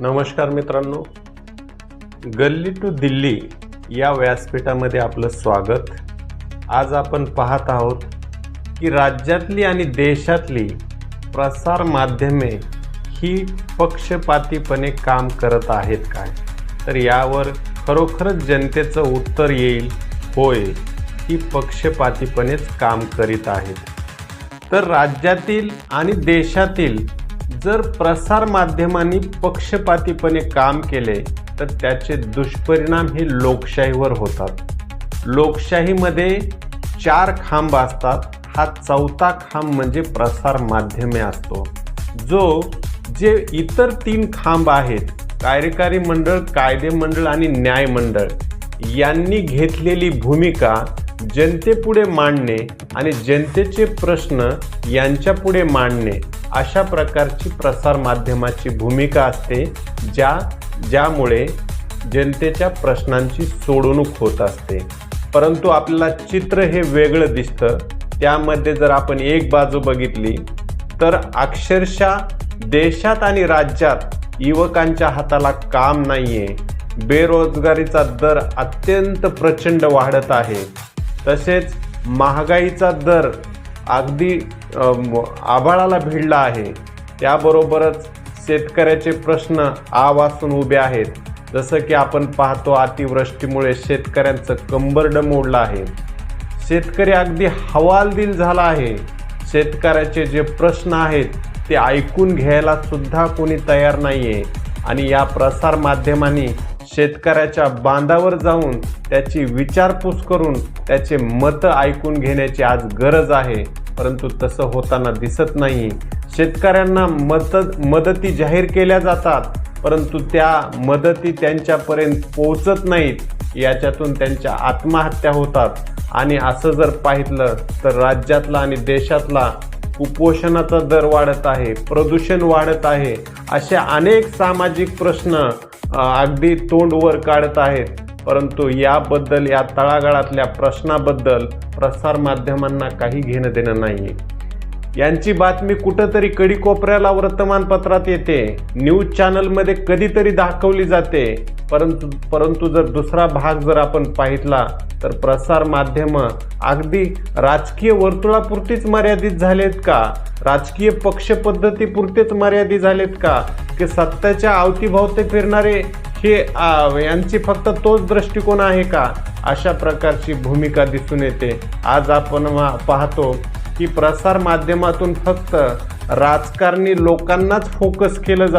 नमस्कार मित्रांनो. गल्ली टू दिल्ली या व्यासपीठामध्ये आपलं स्वागत. आज आपण पाहत आहोत की राज्यातली आणि देशातली प्रसार माध्यमे ही पक्षपातीपणे काम करत आहेत काय? तर यावर खरोखरच जनतेचं उत्तर येईल होय ही पक्षपातीपणेच काम करीत आहेत. तर राज्यातील आणि देशातील जर प्रसार माध्यमांनी पक्षपातीपणे काम केले तर त्याचे दुष्परिणाम हे लोकशाहीवर होतात. लोकशाहीमध्ये चार खांब असतात. हा चौथा खांब म्हणजे प्रसार माध्यमे असतो. जो जे इतर तीन खांब आहेत कार्यकारी मंडळ कायदे मंडळ आणि न्याय मंडळ यांनी घेतलेली भूमिका जनतेपुढे मांडणे आणि जनतेचे प्रश्न यांच्यापुढे मांडणे अशा प्रकारची प्रसार माध्यमाची भूमिका असते ज्या ज्यामुळे जनतेच्या प्रश्नांची सोडवणूक होत असते. परंतु आपल्याला चित्र हे वेगळं दिसतं. त्यामध्ये जर आपण एक बाजू बघितली तर अक्षरशः देशात आणि राज्यात युवकांच्या हाताला काम नाही आहे बेरोजगारीचा दर अत्यंत प्रचंड वाढत आहे. तसेच महागाईचा दर अगदी आभाळाला भिडला आहे. त्याबरोबरच शेतकऱ्याचे प्रश्न आ वाचून उभे आहेत. जसं की आपण पाहतो अतिवृष्टीमुळे शेतकऱ्यांचं कंबरड मोडलं आहे. शेतकरी अगदी हवालदिल झाला आहे. शेतकऱ्याचे जे प्रश्न आहेत ते ऐकून घ्यायला सुद्धा कोणी तयार नाही आहे आणि या प्रसार माध्यमांनी शेतकऱ्याच्या बांधावर जाऊन त्याची विचारपूस करून त्याचे मतं ऐकून घेण्याची आज गरज आहे. परंतु तसं होताना दिसत नाही. शेतकऱ्यांना मत मदती जाहीर केल्या जातात परंतु त्या मदती त्यांच्यापर्यंत पोहोचत नाहीत. याच्यातून त्यांच्या आत्महत्या होतात. आणि असं जर पाहितलं तर राज्यातला आणि देशातला कुपोषणाचा दर वाढत आहे प्रदूषण वाढत आहे असे अनेक सामाजिक प्रश्न अगदी तोंडवर काढत आहेत. परंतु याबद्दल या तळागाळातल्या प्रश्नाबद्दल प्रसार माध्यमांना काही घेणं देणं नाही यांची बातमी कुठंतरी कडीकोपऱ्याला वर्तमानपत्रात येते. न्यूज चॅनलमध्ये कधीतरी दाखवली जाते. परंतु परंतु जर दुसरा भाग जर आपण पाहितला तर प्रसार माध्यम अगदी राजकीय वर्तुळापुरतीच मर्यादित झालेत का? राजकीय पक्ष पद्धतीपुरतेच मर्यादित झालेत का? की सत्याच्या अवतीभोवती फिरणारे हे यांची फक्त तोच दृष्टिकोन आहे का? अशा प्रकारची भूमिका दिसून येते. आज आपण पाहतो की प्रसार माध्यमातून फक्त राजकारणी लोकांनाच फोकस केलं जातं.